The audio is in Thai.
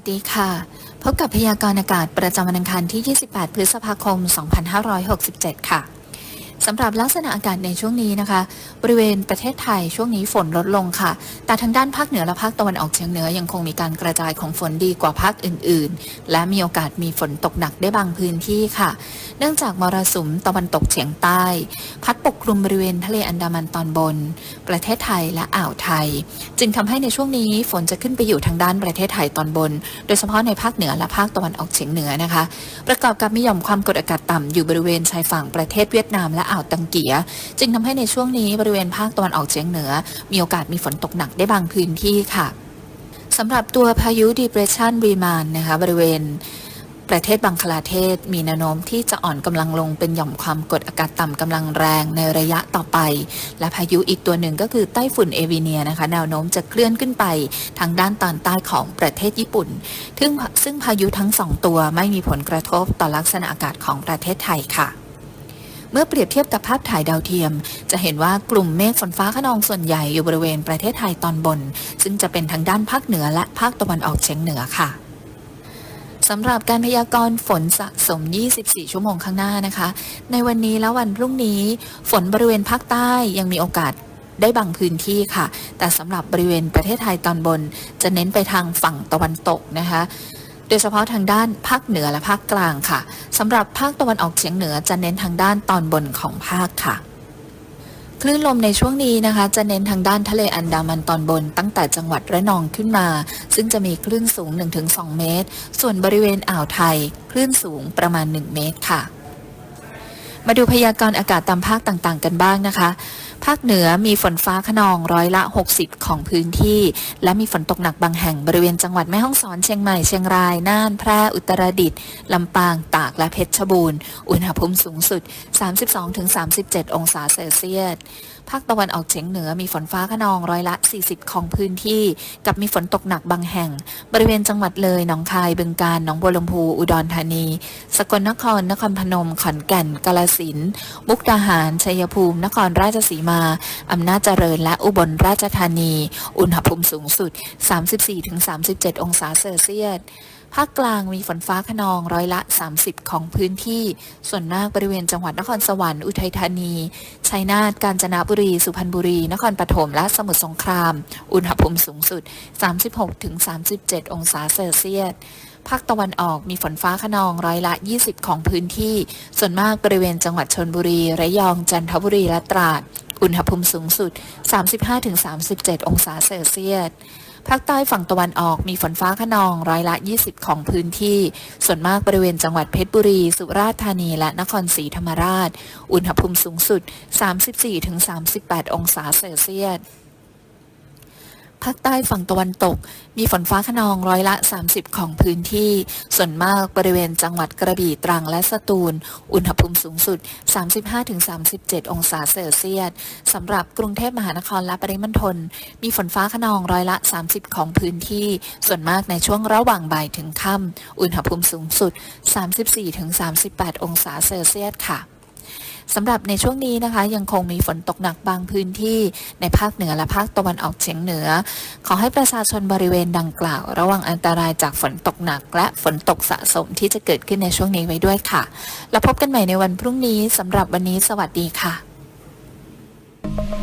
วัสดีค่ะ พบกับพยากรณ์อากาศประจำวันอังคารที่ 28 พฤษภาคม 2567 ค่ะ สำหรับลักษณะอากาศในช่วงนี้นะคะ บริเวณประเทศไทยช่วงนี้ฝนลดลงค่ะ แต่ทางด้านภาคเหนือและภาคตะวันออกเฉียงเหนือยังคงมีการกระจายของฝนดีกว่าภาคอื่น ๆ และมีโอกาสมีฝนตกหนักได้บางพื้นที่ค่ะ เนื่องจากมรสุมตะวันตกเฉียงใต้ พัดปกคลุมบริเวณทะเลอันดามันตอนบน ประเทศไทยและอ่าวไทย จึงทำให้ในช่วงนี้ฝนจะขึ้นไปอยู่ทางด้านประเทศไทยตอนบน โดยเฉพาะในภาคเหนือและภาคตะวันออกเฉียงเหนือนะคะ ประกอบกับมีหย่อมความกดอากาศต่ำอยู่บริเวณชายฝั่งประเทศเวียดนามและอ่าวตังเกีย จึงทำให้ในช่วงนี้บริเวณภาคตะวันออกเฉียงเหนือ มีโอกาสมีฝนตกหนักได้บางพื้นที่ค่ะสำหรับตัวพายุ depression รีมานนะคะบริเวณประเทศบังคลาเทศมีแนวโน้มที่จะอ่อนกำลังลงเป็นหย่อมความกดอากาศต่ำกำลังแรงในระยะต่อไป และพายุอีกตัวหนึ่งก็คือไต้ฝุ่นเอวีเนียนะคะ แนวโน้มจะเคลื่อนขึ้นไปทางด้านตอนใต้ของประเทศญี่ปุ่นซึ่งซึ่งพายุทั้งสองตัวไม่มีผลกระทบต่อลักษณะอากาศของประเทศไทยค่ะ เมื่อเปรียบเทียบกับภาพถ่ายดาวเทียม จะเห็นว่ากลุ่มเมฆฝนฟ้าขนองส่วนใหญ่อยู่บริเวณประเทศไทยตอนบน ซึ่งจะเป็นทางด้านภาคเหนือและภาคตะวันออกเฉียงเหนือค่ะสำหรับการพยากรณ์ฝนสะสม 24 ชั่วโมงข้างหน้านะคะ ในวันนี้และวันพรุ่งนี้ ฝนบริเวณภาคใต้ยังมีโอกาสได้บางพื้นที่ค่ะ แต่สำหรับบริเวณประเทศไทยตอนบน จะเน้นไปทางฝั่งตะวันตกนะคะ ดยเฉพาะทางด้านภาคเหนือและภาคกลางค่ะสำหรับภาคตะวันออกเฉียงเหนือจะเน้นทางด้านตอนบนของภาคค่ะคลื่นลมในช่วงนี้นะคะ จะเน้นทางด้านทะเลอันดามันตอนบน ตั้งแต่จังหวัดระนองขึ้นมา ซึ่งจะมีคลื่นสูง 1-2 เมตร ส่วนบริเวณอ่าวไทย คลื่นสูงประมาณ 1 เมตรค่ะ มาดูพยากรณ์อากาศตามภาคต่างๆ กันบ้างนะคะ ภาคเหนือมีฝนฟ้าขนองร้อยละ 60 ของพื้นที่ และมีฝนตกหนักบางแห่งบริเวณจังหวัดแม่ฮ่องสอนเชียงใหม่เชียงราย น่าน แพร่ อุตรดิตถ์ลำปาง ตาก และเพชรบูรณ์ อุณหภูมิสูงสุด 32-37 องศาเซลเซียสภาคตะวันออกเฉียงเหนือมีฝนฟ้าขนองร้อยละ 40 ของพื้นที่ กับมีฝนตกหนักบางแห่ง บริเวณจังหวัดเลย หนองคาย บึงกาฬ หนองบัวลำพู อุดรธานี สกลนคร นครพนม ขอนแก่น กาฬสินธุ์ มุกดาหาร ชัยภูมิ นครราชสีมามา อำนาจเจริญและอุบลราชธานี อุณหภูมิสูงสุด 34-37 องศาเซลเซียสภาคกลางมีฝนฟ้าขนองร้อยละ 30 ของพื้นที่ ส่วนมากบริเวณจังหวัดนครสวรรค์อุทัยธานี ชัยนาท กาญจนบุรี สุพรรณบุรี นครปฐม และสมุทรสงคราม อุณหภูมิสูงสุด 36-37 องศาเซลเซียส ภาคตะวันออกมีฝนฟ้าขนองร้อยละ 20 ของพื้นที่ ส่วนมากบริเวณจังหวัดชนบุรี ระยอง จันทบุรี และตราด อุณหภูมิสูงสุด 35-37 องศาเซลเซียสภาคใต้ฝั่งตะวันออกมีฝนฟ้าขนองร้อยละ 20 ของพื้นที่ ส่วนมากบริเวณจังหวัดเพชรบุรี สุราษฎร์ธานี และนครศรีธรรมราช อุณหภูมิสูงสุด 34-38 องศาเซลเซียส ภาคใต้ฝั่งตะวันตก มีฝนฟ้าขนองร้อยละ 30 ของพื้นที่ ส่วนมากบริเวณจังหวัดกระบี่ตรังและสตูล อุณหภูมิสูงสุด 35-37 องศาเซลเซียสสำหรับกรุงเทพมหานครและปริมณฑลมีฝนฟ้าขนองร้อยละ 30 ของพื้นที่ ส่วนมากในช่วงระหว่างบ่ายถึงค่ำอุณหภูมิสูงสุด 34-38 องศาเซลเซียสค่ะ สำหรับในช่วงนี้นะคะยังคงมีฝนตกหนักบางพื้นที่ในภาคเหนือและภาคตะวันออกเฉียงเหนือ ขอให้ประชาชนบริเวณดังกล่าว ระวังอันตรายจากฝนตกหนัก และฝนตกสะสมที่จะเกิดขึ้นในช่วงนี้ไว้ด้วยค่ะ แล้วพบกันใหม่ในวันพรุ่งนี้สำหรับวันนี้สวัสดีค่ะ